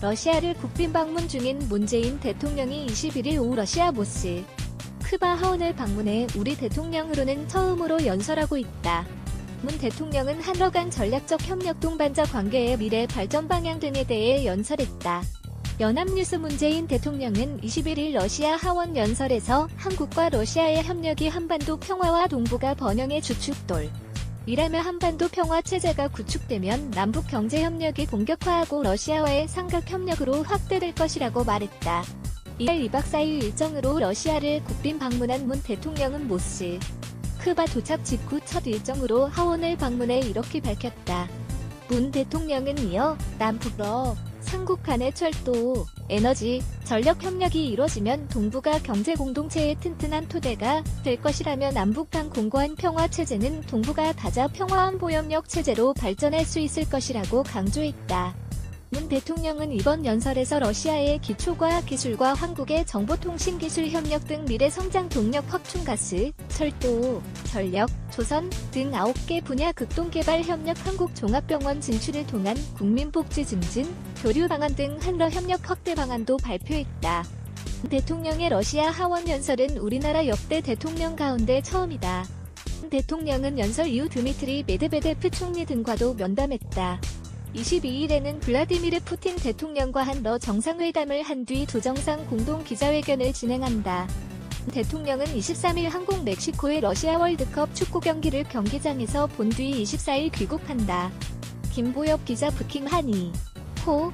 러시아를 국빈 방문 중인 문재인 대통령이 21일 오후 러시아 모스 크바 하원을 방문해 우리 대통령으로는 처음으로 연설하고 있다. 문 대통령은 한러 간 전략적 협력 동반자 관계의 미래 발전 방향 등에 대해 연설했다. 연합뉴스 문재인 대통령은 21일 러시아 하원 연설에서 한국과 러시아의 협력이 한반도 평화와 동북아 번영의 주축돌. 이라며 한반도 평화 체제가 구축되면 남북 경제 협력이 본격화하고 러시아와의 삼각 협력으로 확대될 것이라고 말했다. 이날 2박 4일 일정으로 러시아를 국빈 방문한 문 대통령은 모스 크바 도착 직후 첫 일정으로 하원을 방문해 이렇게 밝혔다. 문 대통령은 이어 남북러 삼국 간의 철도, 에너지, 전력 협력이 이루어지면 동북아 경제 공동체의 튼튼한 토대가 될 것이라며 남북 간 공고한 평화 체제는 동북아 다자 평화안보협력 체제로 발전할 수 있을 것이라고 강조했다. 문 대통령은 이번 연설에서 러시아의 기초과학 기술과 한국의 정보통신 기술 협력 등 미래 성장 동력 확충 가스, 철도, 전력, 조선 등 9개 분야 극동 개발 협력 한국 종합병원 진출을 통한 국민복지 증진, 교류 방안 등 한러 협력 확대 방안도 발표했다. 대통령의 러시아 하원 연설은 우리나라 역대 대통령 가운데 처음이다. 대통령은 연설 이후 드미트리 메드베데프 총리 등과도 면담했다. 22일에는 블라디미르 푸틴 대통령과 한러 정상회담을 한 뒤 두 정상 공동 기자회견을 진행한다. 대통령은 23일 한국 멕시코의 러시아 월드컵 축구 경기를 경기장에서 본 뒤 24일 귀국한다. 김보엽 기자 부킹 하니 호